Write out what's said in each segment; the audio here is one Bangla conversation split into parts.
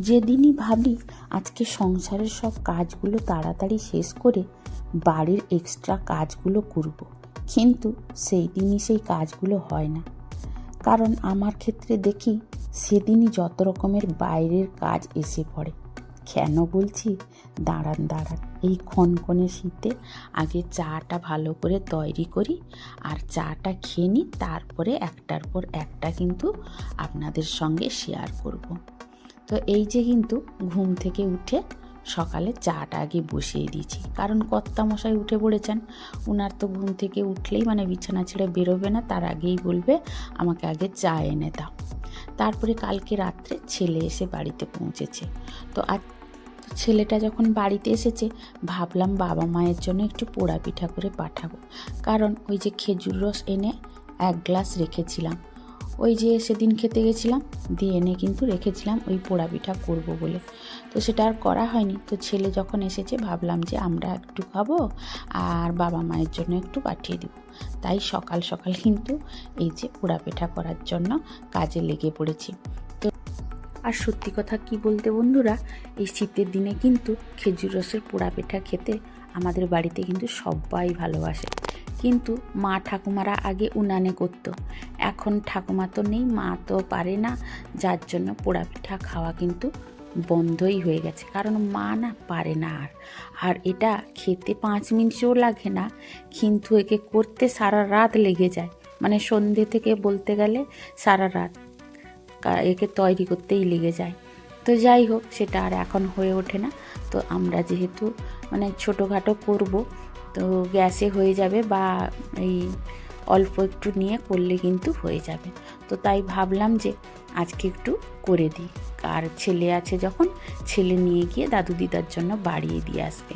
যেদিনই ভাবি আজকে সংসারের সব কাজগুলো তাড়াতাড়ি শেষ করে বাড়ির এক্সট্রা কাজগুলো করব। কিন্তু সেই দিনই সেই কাজগুলো হয় না কারণ আমার ক্ষেত্রে দেখি সেদিনই যত রকমের বাইরের কাজ এসে পড়ে কেন বলছি দাঁড়ান দাঁড়ান এই ক্ষণক্ষণে শীতে আগে চাটা ভালো করে তৈরি করি আর চাটা খেয়ে নিই, তারপরে একটার পর একটা কিন্তু আপনাদের সঙ্গে শেয়ার করব। তো এই যে কিন্তু ঘুম থেকে উঠে সকালে চাটা আগে বসিয়ে দিয়েছি। কারণ কর্তা মশাই উঠে পড়েছেন। উনার তো ঘুম থেকে উঠলেই মানে বিছানা ছেড়ে বেরোবে না, তার আগেই বলবে, আমাকে আগে চা এনে দাও। তারপরে কালকে রাত্রে ছেলে এসে বাড়িতে পৌঁছেছে। তো আজ ছেলেটা যখন বাড়িতে এসেছে, ভাবলাম বাবা মায়ের জন্য একটু পোড়া পিঠা করে পাঠাবো। কারণ ওই যে খেজুর রস এনে এক গ্লাস রেখেছিলাম। ওই যে সেদিন খেতে গেছিলাম, দিয়ে এনে কিন্তু রেখেছিলাম ওই পোড়া পিঠা করব বলে। তো সেটা আর করা হয়নি। তো ছেলে যখন এসেছে, ভাবলাম যে আমরা একটু খাব আর বাবা মায়ের জন্য একটু পাঠিয়ে দিব। তাই সকাল সকাল কিন্তু এই যে পোড়া পিঠা করার জন্য কাজে লেগে পড়েছি। তো আর সত্যি কথা কি বলতে বন্ধুরা, এই শীতের দিনে কিন্তু খেজুর রসের পোড়া পিঠা খেতে আমাদের বাড়িতে কিন্তু সবাই ভালোবাসে। কিন্তু মা ঠাকুমারা আগে উনানে করতো। এখন ঠাকুমা তো নেই, মা তো পারে না। যার জন্য পোড়া পিঠা খাওয়া কিন্তু বন্ধই হয়ে গেছে। কারণ মা না পারে না আর। আর এটা খেতে পাঁচ মিনিটও লাগে না, কিন্তু একে করতে সারা রাত লেগে যায়। মানে সন্ধে থেকে বলতে গেলে সারা রাত একে তৈরি করতেই লেগে যায়। তো যাই হোক, সেটা আর এখন হয়ে ওঠে না। তো আমরা যেহেতু মানে ছোটোখাটো করব তো গ্যাসে হয়ে যাবে বা এই অল্প একটু নিয়ে করলে কিন্তু হয়ে যাবে। তো তাই ভাবলাম যে আজকে একটু করে দিই। আর ছেলে আছে যখন, ছেলে নিয়ে গিয়ে দাদু দিদার জন্য বাড়িয়ে দিয়ে আসবে।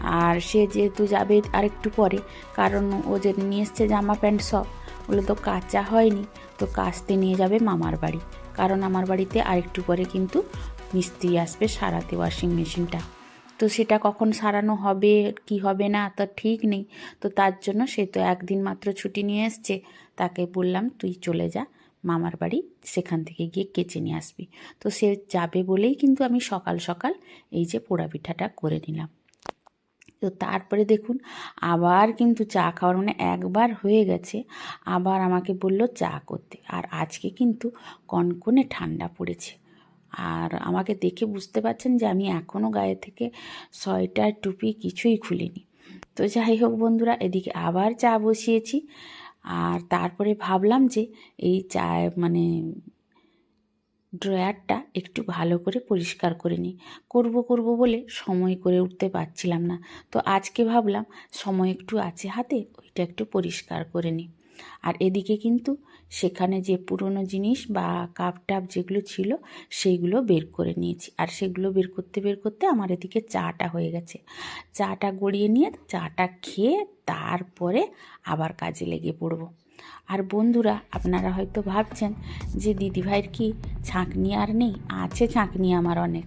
আর সে যেহেতু যাবে আর একটু পরে, কারণ ও যে নিয়ে এসছে জামা প্যান্ট সব, ওগুলো তো কাচা হয়নি, তো কাচতে নিয়ে যাবে মামার বাড়ি। কারণ আমার বাড়িতে আরেকটু পরে কিন্তু মিস্ত্রি আসবে সারাতে ওয়াশিং মেশিনটা। তো সেটা কখন সারানো হবে, কি হবে না, তা ঠিক নেই। তো তার জন্য সে তো একদিন মাত্র ছুটি নিয়ে এসছে। তাকে বললাম, তুই চলে যা, মামার বাড়ি সেখান থেকে গিয়ে কেচে নিয়ে আসবি। তো সে যাবে বলেই কিন্তু আমি সকাল সকাল এই যে পোড়া পিঠাটা করে নিলাম। তো তারপরে দেখুন, আবার কিন্তু চা খাওয়ার মানে একবার হয়ে গেছে। আবার আমাকে বলল, চা করতে। আর আজকে কিন্তু কনকনে ঠান্ডা পড়েছে। আর আমাকে দেখে বুঝতে পারছেন যে আমি এখনও গায়ে থেকে সোয়েটার, টুপি কিছুই খুলিনি। তো যাই হোক বন্ধুরা, এদিকে আবার চা বসিয়েছি। আর তারপরে ভাবলাম যে এই চা মানে ড্রয়ারটা একটু ভালো করে পরিষ্কার করে নিই। করব করব বলে সময় করে উঠতে পারছিলাম না। তো আজকে ভাবলাম সময় একটু আছে হাতে, ওইটা একটু পরিষ্কার করে নিই। আর এদিকে কিন্তু সেখানে যে পুরনো জিনিস বা কাপ টাপ যেগুলো ছিল, সেইগুলো বের করে নিয়েছি। আর সেগুলো বের করতে বের করতে আমার এদিকে চাটা হয়ে গেছে। চাটা গড়িয়ে নিয়ে চাটা খেয়ে তারপরে আবার কাজে লেগে পড়ব। আর বন্ধুরা, আপনারা হয়তো ভাবছেন যে দিদিভাইয়ের কি ছাঁকনি আর নেই? আছে ছাঁকনি আমার অনেক।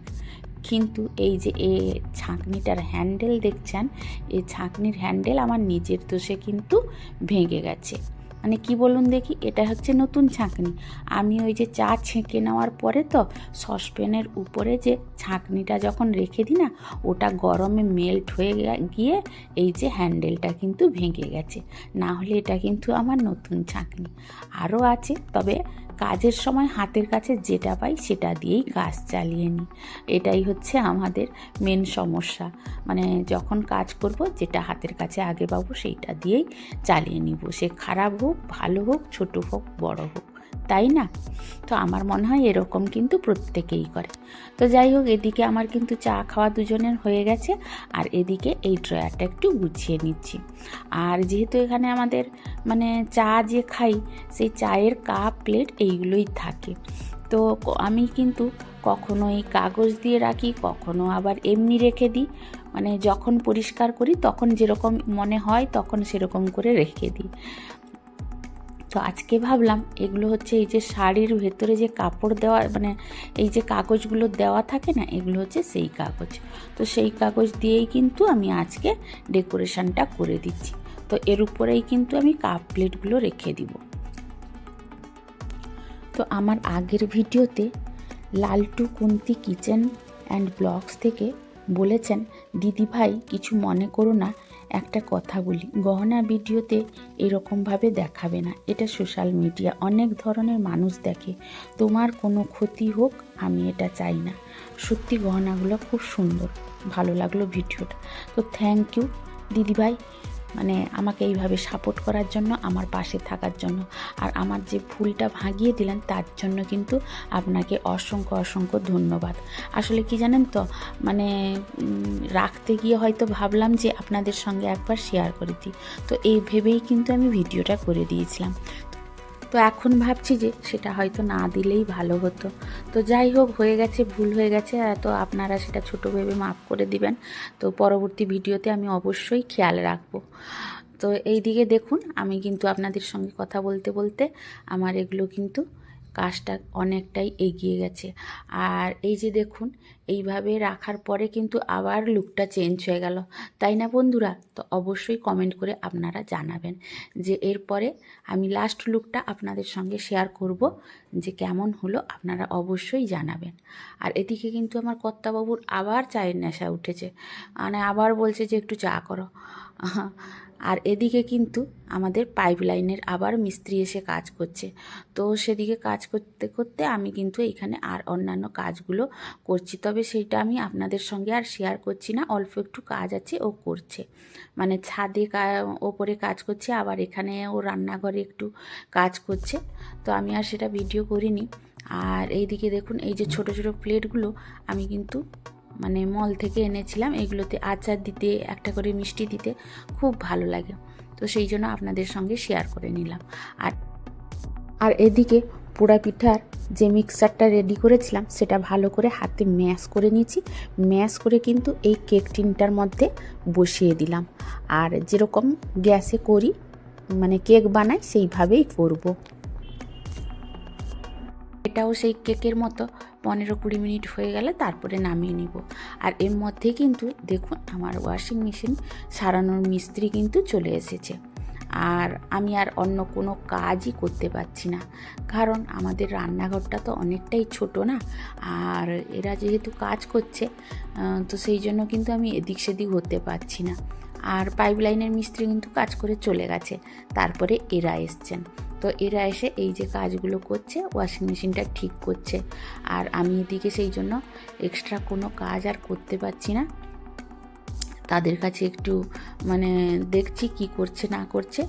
কিন্তু এই যে এ ছাঁকনিটার হ্যান্ডেল দেখছেন এই ছাঁকনির হ্যান্ডেল আমার নিজের দোষে কিন্তু ভেঙে গেছে। মানে কি বলুন দেখি, এটা হচ্ছে নতুন ছাঁকনি। আমি ওই যে চা ছেঁকে নেওয়ার পরে তো সসপ্যানের উপরে যে ছাঁকনিটা যখন রেখে দিই না, ওটা গরমে মেল্ট হয়ে গিয়ে এই যে হ্যান্ডেলটা কিন্তু ভেঙে গেছে। না হলে এটা কিন্তু আমার নতুন ছাঁকনি। আরও আছে, তবে কাজের সময় হাতের কাছে যেটা পাই সেটা দিয়েই কাজ চালিয়ে নিই। এটাই হচ্ছে আমাদের মেন সমস্যা। মানে যখন কাজ করব, যেটা হাতের কাছে আগে পাবো, সেইটা দিয়েই চালিয়ে নিব। সে খারাপ হোক, ভালো হোক, ছোটো হোক, বড় হোক। তাই না? তো আমার মনে হয় এরকম কিন্তু প্রত্যেকেই করে। তো যাই হোক, এদিকে আমার কিন্তু চা খাওয়া দুজনের হয়ে গেছে, আর এদিকে এই ড্রয়ারটা একটু গুছিয়ে নিচ্ছি। আর যেহেতু এখানে আমাদের মানে চা যে খাই, সেই চায়ের কাপ, প্লেট এইগুলোই থাকে। তো আমি কিন্তু কখনো এই কাগজ দিয়ে রাখি, কখনো আবার এমনি রেখে দিই। মানে যখন পরিষ্কার করি, তখন যেরকম মনে হয়, তখন সেরকম করে রেখে দিই। তো আজকে ভাবলাম এগুলো হচ্ছে এই যে শাড়ির ভেতরে যে কাপড় দেওয়া মানে এই যে কাগজগুলো দেওয়া থাকে না, এগুলো হচ্ছে সেই কাগজ। তো সেই কাগজ দিয়েই কিন্তু আমি আজকে ডেকোরেশনটা করে দিচ্ছি। তো এর উপরেই কিন্তু আমি কাপ প্লেটগুলো রেখে দিব। তো আমার আগের ভিডিওতে Laltu Kunti kitchen and vlogs থেকে বলেছেন দিদি ভাই কিছু মনে করো না একটা কথা বলি, গহনা ভিডিওতে এরকমভাবে দেখাবে না। এটা সোশ্যাল মিডিয়া, অনেক ধরনের মানুষ দেখে। তোমার কোনো ক্ষতি হোক, আমি এটা চাই না। সত্যি গহনাগুলো খুব সুন্দর, ভালো লাগল ভিডিওটা। তো থ্যাংক ইউ দিদিভাই। মানে আমাকে এইভাবে সাপোর্ট করার জন্য, আমার পাশে থাকার জন্য। আর আমার যে ভুলটা ভাঙিয়ে দিলেন, তার জন্য কিন্তু আপনাকে অসংখ্য অসংখ্য ধন্যবাদ। আসলে কি জানেন তো মানে রাখতে গিয়ে হয়তো ভাবলাম যে আপনাদের সঙ্গে একবার শেয়ার করে দিই। তো এই ভেবেই কিন্তু আমি ভিডিওটা করে দিয়েছিলাম। তো এখন ভাবছি যে সেটা হয়তো না দিলেই ভালো হতো। তো যাই হোক, হয়ে গেছে, ভুল হয়ে গেছে, তো আপনারা সেটা ছোটো ভেবে মাফ করে দিবেন। তো পরবর্তী ভিডিওতে আমি অবশ্যই খেয়াল রাখব। তো এই দিকে দেখুন, আমি কিন্তু আপনাদের সঙ্গে কথা বলতে বলতে আমার এগুলো কিন্তু কাজটা অনেকটাই এগিয়ে গেছে। আর এই যে দেখুন, এইভাবে রাখার পরে কিন্তু আবার লুকটা চেঞ্জ হয়ে গেল। তাই না বন্ধুরা? তো অবশ্যই কমেন্ট করে আপনারা জানাবেন যে এরপরে আমি লাস্ট লুকটা আপনাদের সঙ্গে শেয়ার করব যে কেমন হলো আপনারা অবশ্যই জানাবেন। আর এদিকে কিন্তু আমার কর্তাবাবুর আবার চায়ের নেশা উঠেছে। মানে আবার বলছে যে একটু চা করো। আর এদিকে কিন্তু আমাদের পাইপ লাইনের আবার মিস্ত্রি এসে কাজ করছে। তো সেদিকে কাজ করতে করতে আমি কিন্তু এখানে আর অন্যান্য কাজগুলো করছি। তবে সেইটা আমি আপনাদের সঙ্গে আর শেয়ার করছি না, অল্প একটু কাজ আছে ও করছে। মানে ছাদে ওপরে কাজ করছে, আবার এখানে ও রান্নাঘরে একটু কাজ করছে। তো আমি আর সেটা ভিডিও করিনি। আর এইদিকে দেখুন, এই যে ছোট ছোট প্লেটগুলো আমি কিন্তু মানে মল থেকে এনেছিলাম। এগুলোতে আচার দিতে, একটা করে মিষ্টি দিতে খুব ভালো লাগে। তো সেই জন্য আপনাদের সঙ্গে শেয়ার করে নিলাম। আর আর এদিকে পোড়া পিঠার যে মিক্সারটা রেডি করেছিলাম, সেটা ভালো করে হাতে ম্যাশ করে নিয়েছি। ম্যাশ করে কিন্তু এই কেক টিনটার মধ্যে বসিয়ে দিলাম। আর যেরকম গ্যাসে করি মানে কেক বানাই, সেইভাবেই করব। এটাও সেই কেকের মতো। পনেরো কুড়ি মিনিট হয়ে গেলে তারপরে নামিয়ে নিব। আর এর মধ্যে কিন্তু দেখুন আমার ওয়াশিং মেশিন সারানোর মিস্ত্রি কিন্তু চলে এসেছে। আর আমি আর অন্য কোনো কাজই করতে পারছি না। কারণ আমাদের রান্নাঘরটা তো অনেকটাই ছোট না। আর এরা যেহেতু কাজ করছে তো সেই জন্য কিন্তু আমি এদিক সেদিক হতে পারছি না। আর পাইপ লাইনের মিস্ত্রি কিন্তু কাজ করে চলে গেছে। তারপরে এরা এসছেন। তো এরা এসে এই যে কাজগুলো করছে ওয়াশিং মেশিনটা ঠিক করছে। আর আমি এদিকে সেই জন্য এক্সট্রা কোনো কাজ আর করতে পারছি না। তাদের কাছে একটু মানে দেখছি কি করছে, না করছে।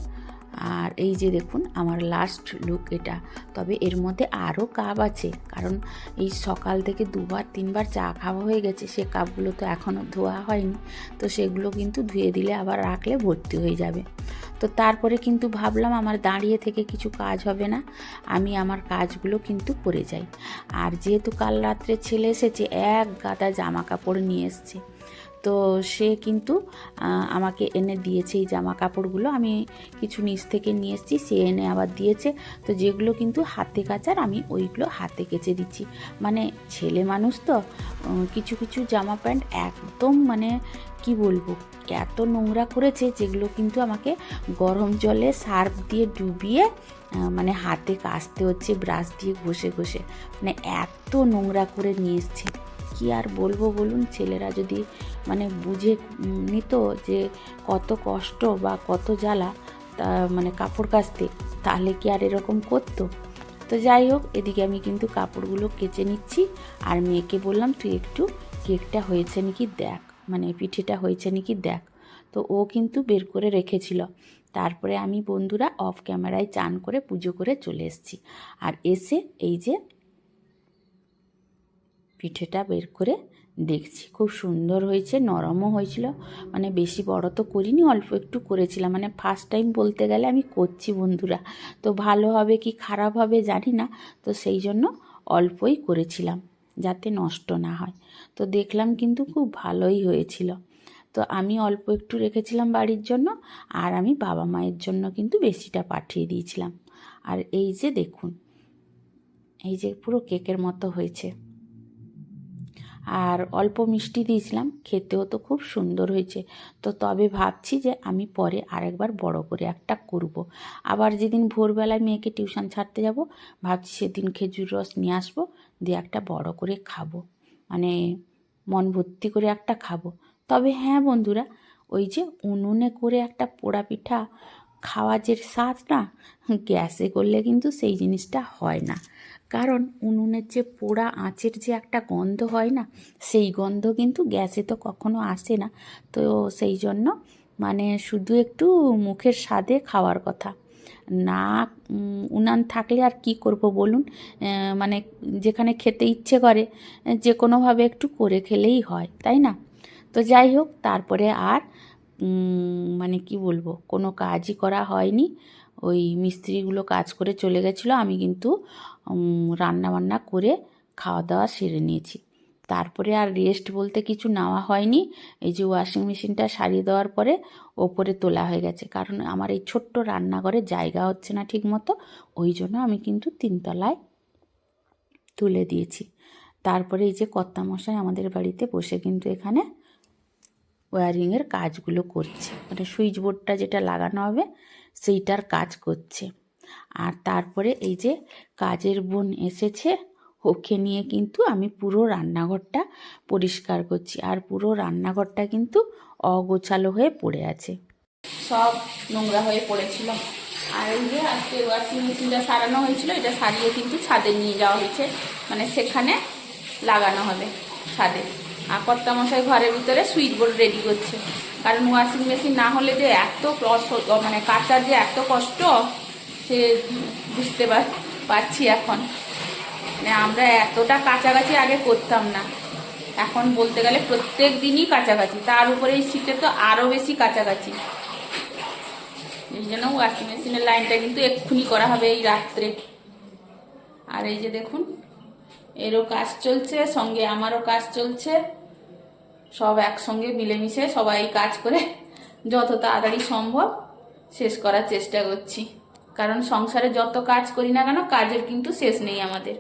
আর এই যে দেখুন, আমার লাস্ট লুক এটা। তবে এর মধ্যে আরও কাপ আছে, কারণ এই সকাল থেকে দুবার, তিনবার চা খাওয়া হয়ে গেছে, সে কাপগুলো তো এখনও ধোয়া হয়নি। তো সেগুলো কিন্তু ধুয়ে দিলে আবার রাখলে ভর্তি হয়ে যাবে। তো তারপরে কিন্তু ভাবলাম আমার দাঁড়িয়ে থেকে কিছু কাজ হবে না, আমি আমার কাজগুলো কিন্তু করে যাই। আর যেহেতু কাল রাত্রে ছেলে এসেছে, এক গাদা জামা কাপড় নিয়ে এসছে। তো সে কিন্তু আমাকে এনে দিয়েছে এই জামা কাপড়গুলো আমি কিছু নিচ থেকে নিয়ে এসেছি, সে এনে আবার দিয়েছে। তো যেগুলো কিন্তু হাতে কাচার, আমি ওইগুলো হাতে কেচে দিচ্ছি। মানে ছেলে মানুষ তো কিছু কিছু জামা প্যান্ট একদম মানে কি বলব, এত নোংরা করেছে যেগুলো কিন্তু আমাকে গরম জলে সার্ফ দিয়ে ডুবিয়ে মানে হাতে কাচতে হচ্ছে, ব্রাশ দিয়ে ঘষে ঘষে। মানে এত নোংরা করে নিয়ে এসছে। কি আর বলব বলুন? ছেলেরা যদি মানে বুঝে নিত যে কত কষ্ট বা কত জ্বালা তা মানে কাপড় কাচতে, তাহলে কি আর এরকম করতো? তো যাই হোক, এদিকে আমি কিন্তু কাপড়গুলো কেচে নিচ্ছি। আর মেয়েকে বললাম, তুই একটু কেকটা হয়েছে নাকি দেখ? মানে পিঠেটা হয়েছে নাকি দেখ? তো ও কিন্তু বের করে রেখেছিল। তারপরে আমি বন্ধুরা অফ ক্যামেরায় চান করে পুজো করে চলে এসেছি। আর এসে এই যে পিঠেটা বের করে দেখছি। খুব সুন্দর হয়েছে, নরমও হয়েছিল। মানে বেশি বড় তো করিনি, অল্প একটু করেছিলাম। মানে ফার্স্ট টাইম বলতে গেলে আমি করছি বন্ধুরা। তো ভালো হবে কি খারাপ হবে জানি না। তো সেই জন্য অল্পই করেছিলাম, যাতে নষ্ট না হয়। তো দেখলাম কিন্তু খুব ভালোই হয়েছিল। তো আমি অল্প একটু রেখেছিলাম বাড়ির জন্য, আর আমি বাবা মায়ের জন্য কিন্তু বেশিটা পাঠিয়ে দিয়েছিলাম। আর এই যে দেখুন, এই যে পুরো কেকের মতো হয়েছে। আর অল্প মিষ্টি দিয়েছিলাম, খেতেও তো খুব সুন্দর হয়েছে। তো তবে ভাবছি যে আমি পরে আরেকবার বড় করে একটা করব। আবার যেদিন ভোরবেলায় মেয়েকে টিউশন ছাড়তে যাব, ভাবছি সেদিন খেজুর রস নিয়ে আসব, দিয়ে একটা বড় করে খাব। মানে মন ভর্তি করে একটা খাব। তবে হ্যাঁ বন্ধুরা, ওই যে উনুনে করে একটা পোড়া পিঠা খাওয়া যে স্বাদ না, গ্যাসে করলে কিন্তু সেই জিনিসটা হয় না। কারণ উনুনের যে পোড়া আঁচের যে একটা গন্ধ হয় না, সেই গন্ধ কিন্তু গ্যাসে তো কখনো আসে না। তো সেই জন্য মানে শুধু একটু মুখের স্বাদে খাওয়ার কথা। না, উনান থাকলে আর কি করব বলুন? মানে যেখানে খেতে ইচ্ছে করে যে কোনোভাবে একটু করে খেলেই হয়, তাই না? তো যাই হোক, তারপরে আর মানে কি বলব, কোনো কাজই করা হয়নি। ওই মিস্ত্রিগুলো কাজ করে চলে গেছিল, আমি কিন্তু রান্না বান্না করে খাওয়া দাওয়া সেরে নিয়েছি। তারপরে আর রেস্ট বলতে কিছু নেওয়া হয়নি। এই যে ওয়াশিং মেশিনটা সারিয়ে দেওয়ার পরে ওপরে তোলা হয়ে গেছে। কারণ আমার এই ছোট্ট রান্নাঘরে জায়গা হচ্ছে না ঠিক মতো ওই জন্য আমি কিন্তু তিনতলায় তুলে দিয়েছি। তারপরে এই যে কর্তামশাই আমাদের বাড়িতে বসে কিন্তু এখানে ওয়ারিংয়ের কাজগুলো করছে। মানে সুইচ বোর্ডটা যেটা লাগানো হবে, সেইটার কাজ করছে। আর তারপরে এই যে কাজের বোন এসেছে, ওকে নিয়ে কিন্তু আমি পুরো রান্নাঘরটা পরিষ্কার করছি। আর পুরো রান্নাঘরটা কিন্তু অগোছালো হয়ে পড়ে আছে। সব নোংরা হয়ে পড়েছিল। আর এই যে আজকে ওয়াশিং মেশিনটা সারানো হয়েছিল, এটা সারিয়ে কিন্তু ছাদে নিয়ে যাওয়া হয়েছে। মানে সেখানে লাগানো হবে ছাদে। আর কর্তা মশাই ঘরের ভিতরে সুইচ বোর্ড রেডি করছে। কারণ ওয়াশিং মেশিন না হলে যে এত মানে কাচার যে এত কষ্ট সে বুঝতে পার- পারছি এখন। মানে আমরা এতটা কাছাকাছি আগে করতাম না। এখন বলতে গেলে প্রত্যেক দিনই কাছাকাছি। তার উপরে এই শীতে তো আরও বেশি কাছাকাছি। এই জন্য ওয়াশিং মেশিনের লাইনটা কিন্তু এক্ষুনি করা হবে এই রাত্রে। আর এই যে দেখুন, এরও কাজ চলছে, সঙ্গে আমারও কাজ চলছে। সব একসঙ্গে মিলেমিশে সবাই কাজ করে যত তাড়াতাড়ি সম্ভব শেষ করার চেষ্টা করছি। কারণ সংসারে যত কাজ করি না কেন কাজের কিন্তু শেষ নেই আমাদের।